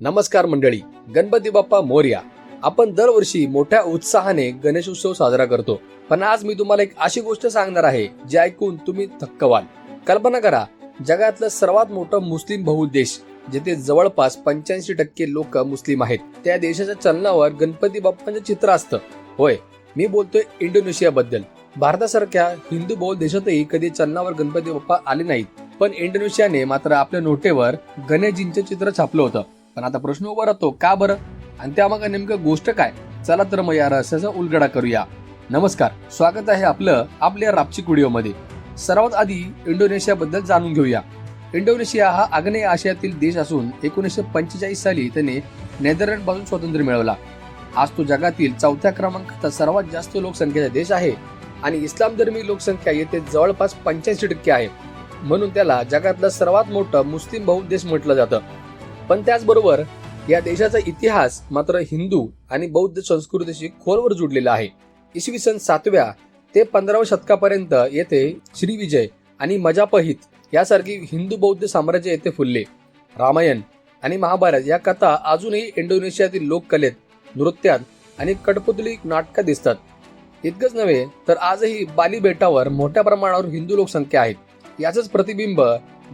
नमस्कार मंडळी गणपती बाप्पा मोर्या. आपण दरवर्षी मोठ्या उत्साहाने गणेश उत्सव साजरा करतो. पण आज मी तुम्हाला एक अशी गोष्ट सांगणार आहे जी ऐकून तुम्ही थक्क व्हाल कल्पना करा जगातलं सर्वात मोठं मुस्लिम बहुल देश जिथे जवळपास पंच्याऐंशी टक्के लोक मुस्लिम आहेत. त्या देशाच्या चलनावर गणपती बाप्पांचं चित्र असतं. होय मी बोलतोय इंडोनेशिया बद्दल भारतासारख्या हिंदू बहुल देशातही कधी चलनावर गणपती बाप्पा आले नाहीत. पण इंडोनेशियाने मात्र आपल्या नोटेवर गणेशजींचं चित्र छापलं होतं. पण आता प्रश्न उभा राहतो का बरं? आणि त्यामागे नेमकं गोष्ट काय? चला तर मग या रहस्याचा उलगडा करूया. नमस्कार स्वागत आहे आपलं आपल्या रापची मध्ये. सर्वात आधी इंडोनेशिया बद्दल जाणून घेऊया. इंडोनेशिया हा आग्नेय आशियातील देश असून एकोणीसशे पंचेचाळीस साली त्याने नेदरलँडपासून स्वातंत्र्य मिळवला. आज तो जगातील चौथ्या क्रमांकाचा सर्वात जास्त लोकसंख्येचा देश आहे आणि इस्लाम धर्मी लोकसंख्या येथे जवळपास पंच्याऐंशी टक्के आहे. म्हणून त्याला जगातलं सर्वात मोठं मुस्लिम बहुल देश म्हटलं जातं. पण त्याचबरोबर या देशाचा इतिहास मात्र हिंदू आणि बौद्ध संस्कृतीशी खोलवर जुडलेला आहे. इसवी सन सातव्या ते पंधराव्या शतकापर्यंत येथे श्रीविजय आणि मजापहित यासारखी हिंदू बौद्ध साम्राज्य येथे फुलले. रामायण आणि महाभारत या कथा अजूनही इंडोनेशियातील लोककलेत नृत्यात आणि कठपुतळी नाटकात दिसतात. इतकंच नव्हे तर आजही बाली बेटावर मोठ्या प्रमाणावर हिंदू लोकसंख्या आहेत. याचंच प्रतिबिंब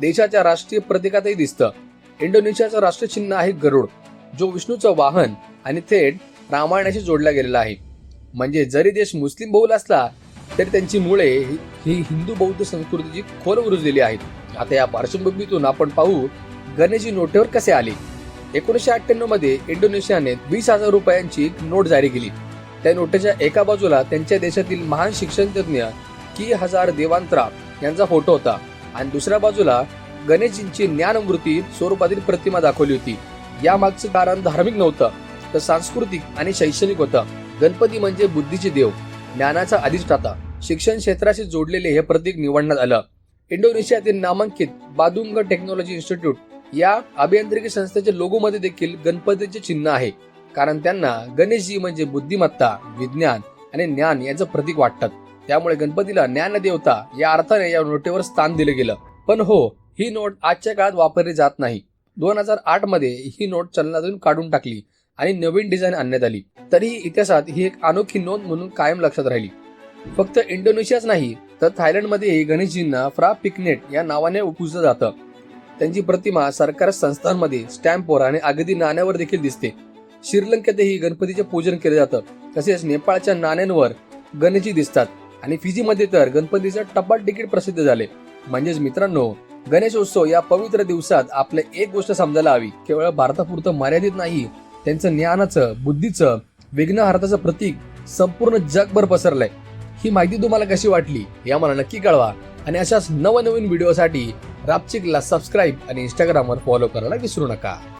देशाच्या राष्ट्रीय प्रतीकातही दिसतं. इंडोनेशियाचं राष्ट्रीय चिन्ह आहे गरुड जो विष्णूचं वाहन आणि थेट रामायणाशी जोडला गेलेला आहे. म्हणजे जरी देश मुस्लिम बहुल असला तरी त्यांची मुळे ही हिंदू बौद्ध संस्कृतीची खोल रुजलेली आहेत आता या पार्श्वभूमीतून आपण पाहू गणेशजी नोटेवर कसे आले. एकोणीसशे अठ्ठ्याण्णवमध्ये इंडोनेशियाने वीस हजार रुपयांची एक नोट जारी केली. त्या नोटेच्या एका बाजूला त्यांच्या देशातील महान शिक्षणतज्ञ की हजार देवांतरा यांचा फोटो होता आणि दुसऱ्या बाजूला गणेशजींची ज्ञानमूर्ती स्वरूपातील प्रतिमा दाखवली होती. या मागचं कारण धार्मिक नव्हतं तर सांस्कृतिक आणि शैक्षणिक होतं. गणपती म्हणजे बुद्धीचे देव ज्ञानाचा अधिष्ठाता. शिक्षण क्षेत्राशी जोडलेले हे प्रतीक निवडण्यात आलं. इंडोनेशियातील नामांकित बादुंग टेक्नॉलॉजी इन्स्टिट्यूट या अभियांत्रिकी संस्थेच्या लोगोमध्ये देखील गणपतीचे चिन्ह आहे. कारण त्यांना गणेशजी म्हणजे बुद्धिमत्ता विज्ञान आणि ज्ञान याचं प्रतीक वाटतात त्यामुळे गणपतीला ज्ञान देवता या अर्थाने या नोटेवर स्थान दिलं गेलं. पण हो ही नोट आजच्या काळात वापरली जात नाही. दोन हजार आठमध्ये ही नोट चलनातून काढून टाकली आणि नवीन डिझाईन आणण्यात आली. तरीही इतिहासात ही एक अनोखी नोंद म्हणून कायम लक्षात राहिली. फक्त इंडोनेशियाच नाही तर थायलंडमध्येही गणेशजींना फ्रा पिकनेट या नावाने पूजलं जातं. त्यांची प्रतिमा सरकार संस्थांमध्ये स्टॅम्पवर आणि अगदी नाण्यावर देखील दिसते. श्रीलंकेतही गणपतीचे पूजन केले जातं. तसेच नेपाळच्या नाण्यांवर गणेशजी दिसतात. आणि फिजीमध्ये तर गणपतीचं टपाल तिकीट प्रसिद्ध झाले. म्हणजेच मित्रांनो गणेशोत्सव या पवित्र दिवसात आपले एक गोष्ट समजायला हवी. केवळ भारतापुरतं मर्यादित नाही त्यांचं ज्ञानाचं बुद्धीचं विघ्नहार्ताचं प्रतीक संपूर्ण जगभर पसरलंय. ही माहिती तुम्हाला कशी वाटली या मला नक्की कळवा. आणि अशाच नवनवीन व्हिडिओसाठी रापचिकला सबस्क्राईब आणि इंस्टाग्रामवर फॉलो करायला विसरू नका.